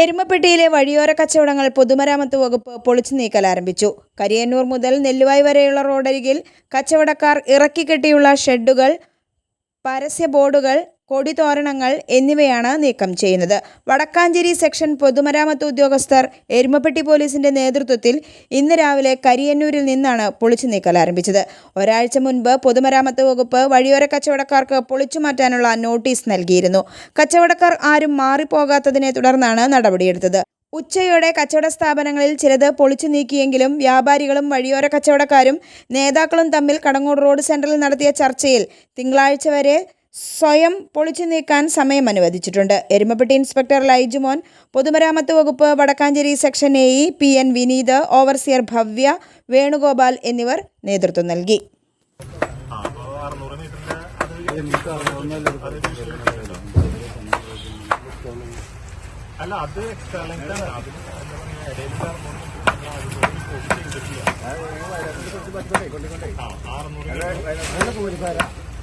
എരുമപ്പെട്ടിയിലെ വഴിയോര കച്ചവടങ്ങൾ പൊതുമരാമത്ത് വകുപ്പ് പൊളിച്ചു നീക്കൽ ആരംഭിച്ചു. കരിയന്നൂർ മുതൽ നെല്ലുവായ് വരെയുള്ള റോഡരികിൽ കച്ചവടക്കാർ ഇറക്കിക്കെട്ടിയുള്ള ഷെഡുകൾ പരസ്യ ബോർഡുകൾ കൊടിതോരണങ്ങൾ എന്നിവയാണ് നീക്കം ചെയ്യുന്നത്. വടക്കാഞ്ചേരി സെക്ഷൻ പൊതുമരാമത്ത് ഉദ്യോഗസ്ഥർ എരുമപ്പെട്ടി പോലീസിന്റെ നേതൃത്വത്തിൽ ഇന്ന് രാവിലെ കരിയന്നൂരിൽ നിന്നാണ് പൊളിച്ചു നീക്കൽ ആരംഭിച്ചത്. ഒരാഴ്ച മുൻപ് പൊതുമരാമത്ത് വകുപ്പ് വഴിയോര കച്ചവടക്കാർക്ക് പൊളിച്ചു മാറ്റാനുള്ള നോട്ടീസ് നൽകിയിരുന്നു. കച്ചവടക്കാർ ആരും മാറിപ്പോകാത്തതിനെ തുടർന്നാണ് നടപടിയെടുത്തത്. ഉച്ചയോടെ കച്ചവട സ്ഥാപനങ്ങളിൽ ചിലത് പൊളിച്ചു നീക്കിയെങ്കിലും വ്യാപാരികളും വഴിയോര കച്ചവടക്കാരും നേതാക്കളും തമ്മിൽ കടങ്ങൂർ റോഡ് സെന്ററിൽ നടത്തിയ ചർച്ചയിൽ തിങ്കളാഴ്ച വരെ സ്വയം പൊളിച്ചു നീക്കാൻ സമയം അനുവദിച്ചിട്ടുണ്ട് എരുമപ്പെട്ടി ഇൻസ്പെക്ടർ ലൈജുമോൻ പൊതുമരാമത്ത് വകുപ്പ് Vadakkanchery section A E P N Vineeth overseer Bhavya Venugopal എന്നിവർ നേതൃത്വം നൽകി. അല്ല അത് എക്സ്ട്രാ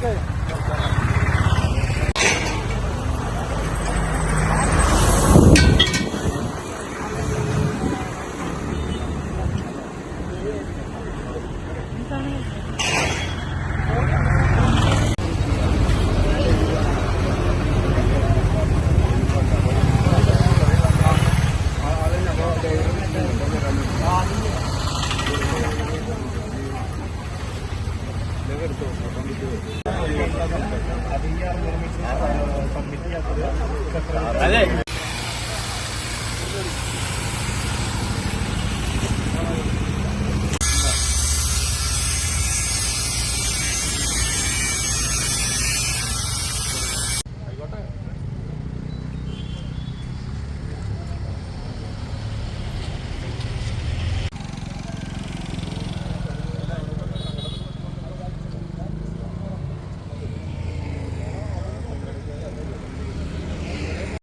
回。അത്.